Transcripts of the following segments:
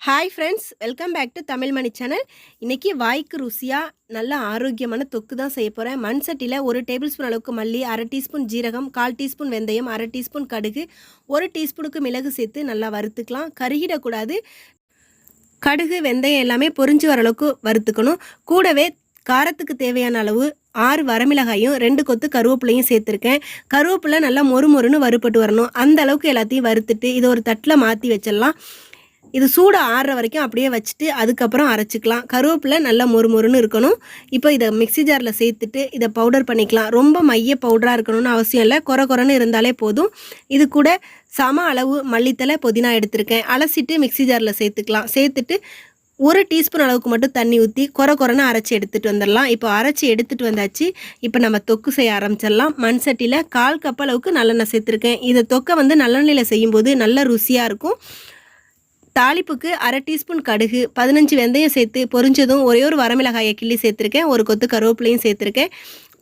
Hi friends welcome back to Tamil Mani channel இன்றைக்கி வாய்க்கு ருசியாக நல்ல ஆரோக்கியமான தொக்கு தான் செய்ய போகிறேன் மண் சட்டியில் ஒரு டேபிள் ஸ்பூன் அளவுக்கு மல்லி அரை டீஸ்பூன் ஜீரகம் கால் டீஸ்பூன் வெந்தயம் அரை டீஸ்பூன் கடுகு ஒரு டீஸ்பூனுக்கு மிளகு சேர்த்து நல்லா வறுத்துக்கலாம். கருகிடக்கூடாது. கடுகு வெந்தயம் எல்லாமே பொரிஞ்சு வர அளவுக்கு வறுத்துக்கணும். கூடவே காரத்துக்கு தேவையான அளவு ஆறு வரமிளகாயும் ரெண்டு கொத்து கருவேப்பிலையும் சேர்த்துருக்கேன். கருவேப்பிலை நல்லா மொறு மொறுன்னு வறுப்பட்டு வரணும். அந்த அளவுக்கு எல்லாத்தையும் வறுத்துட்டு இதை ஒரு தட்டில் மாற்றி வச்சிடலாம். இது சூடு ஆறுற வரைக்கும் அப்படியே வச்சுட்டு அதுக்கப்புறம் அரைச்சிக்கலாம். கருவேப்பிலை நல்லா மொறு மொறுன்னு இருக்கணும். இப்போ இதை மிக்சி ஜாரில் சேர்த்துட்டு இதை பவுடர் பண்ணிக்கலாம். ரொம்ப மைய பவுடராக இருக்கணும்னு அவசியம் இல்லை. குறை குறைன்னு இருந்தாலே போதும். இது கூட சம அளவு மல்லித்தலை புதினா எடுத்திருக்கேன். அலசிட்டு மிக்சி ஜாரில் சேர்த்துக்கலாம். சேர்த்துட்டு ஒரு டீஸ்பூன் அளவுக்கு மட்டும் தண்ணி ஊற்றி குறை குறைன்னு அரைச்சி எடுத்துகிட்டு வந்துடலாம். இப்போ அரைச்சி எடுத்துகிட்டு வந்தாச்சு. இப்போ நம்ம தொக்கு செய்ய ஆரம்பிச்சிடலாம். மண் சட்டியில் கால் கப் அளவுக்கு நல்லெண்ணெய் சேர்த்துருக்கேன். இதை தொக்கை வந்து நல்லெண்ணெயில் செய்யும்போது நல்ல ருசியாக இருக்கும். தாளிப்புக்கு அரை டீஸ்பூன் கடுகு பதினஞ்சு வெந்தயம் சேர்த்து பொரிஞ்சதும் ஒரே ஒரு வரமிளகாயை கிள்ளி சேர்த்துருக்கேன். ஒரு கொத்து கருவேப்பிலையும் சேர்த்துருக்கேன்.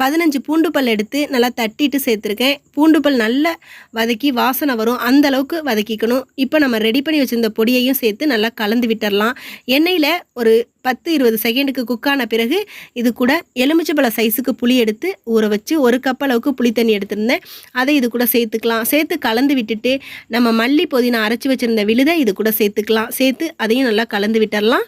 பதினஞ்சு பூண்டு பல் எடுத்து நல்லா தட்டிட்டு சேர்த்துருக்கேன். பூண்டு பல் நல்லா வதக்கி வாசனை வரும். அந்த அளவுக்கு வதக்கிக்கணும். இப்போ நம்ம ரெடி பண்ணி வச்சுருந்த பொடியையும் சேர்த்து நல்லா கலந்து விட்டுடலாம் எண்ணெயில் ஒரு பத்து இருபது செகண்டுக்கு குக்கான பிறகு இது கூட எலுமிச்சம்பழ சைஸுக்கு புளி எடுத்து ஊற வச்சு ஒரு கப் அளவுக்கு புளி தண்ணி எடுத்திருந்தேன். அதை இது கூட சேர்த்துக்கலாம். சேர்த்து கலந்து விட்டுட்டு நம்ம மல்லி புதினா அரைச்சி வச்சுருந்த விழுதை இது கூட சேர்த்துக்கலாம். சேர்த்து அதையும் நல்லா கலந்து விட்டுடலாம்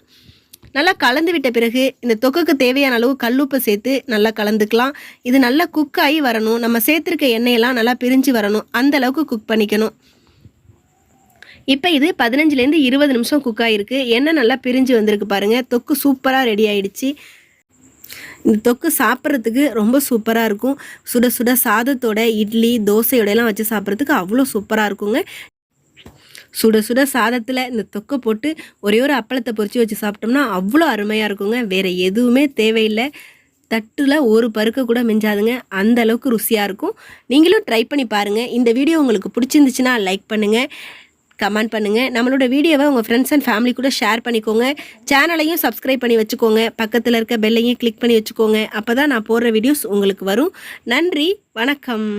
நல்லா கலந்து விட்ட பிறகு இந்த தொக்குக்கு தேவையான அளவு கல்லுப்பு சேர்த்து நல்லா கலந்துக்கலாம். இது நல்லா குக் ஆகி வரணும். நம்ம சேர்த்துருக்க எண்ணெயெல்லாம் நல்லா பிரிஞ்சு வரணும். அந்த அளவுக்கு குக் பண்ணிக்கணும். இப்போ இது பதினஞ்சுலேருந்து இருபது நிமிஷம் குக் ஆகிருக்கு எண்ணெய் நல்லா பிரிஞ்சு வந்திருக்கு பாருங்கள் தொக்கு சூப்பராக ரெடி ஆகிடுச்சு இந்த தொக்கு சாப்பிட்றதுக்கு ரொம்ப சூப்பராக இருக்கும். சுட சுட சாதத்தோட இட்லி தோசையோடையெல்லாம் வச்சு சாப்பிட்றதுக்கு அவ்வளோ சூப்பராக இருக்குங்க. சுட சுட சாதத்தில் இந்த தொக்கை போட்டு ஒரே ஒரு அப்பளத்தை பொறிச்சு வச்சு சாப்பிட்டோம்னா அவ்வளோ அருமையாக இருக்குங்க. வேறு எதுவுமே தேவையில்லை. தட்டில் ஒரு பருக்க கூட மிஞ்சாதுங்க. அந்த அளவுக்கு ருசியாக இருக்கும். நீங்களும் ட்ரை பண்ணி பாருங்கள் இந்த வீடியோ உங்களுக்கு பிடிச்சிருந்துச்சுன்னா லைக் பண்ணுங்கள் கமெண்ட் பண்ணுங்கள் நம்மளோட வீடியோவை உங்கள் ஃப்ரெண்ட்ஸ் அண்ட் ஃபேமிலி கூட ஷேர் பண்ணிக்கோங்க. சேனலையும் சப்ஸ்கிரைப் பண்ணி வச்சுக்கோங்க. பக்கத்தில் இருக்க பெல்லையும் கிளிக் பண்ணி வச்சுக்கோங்க. அப்போ தான் நான் போடுற வீடியோஸ் உங்களுக்கு வரும். நன்றி. வணக்கம்.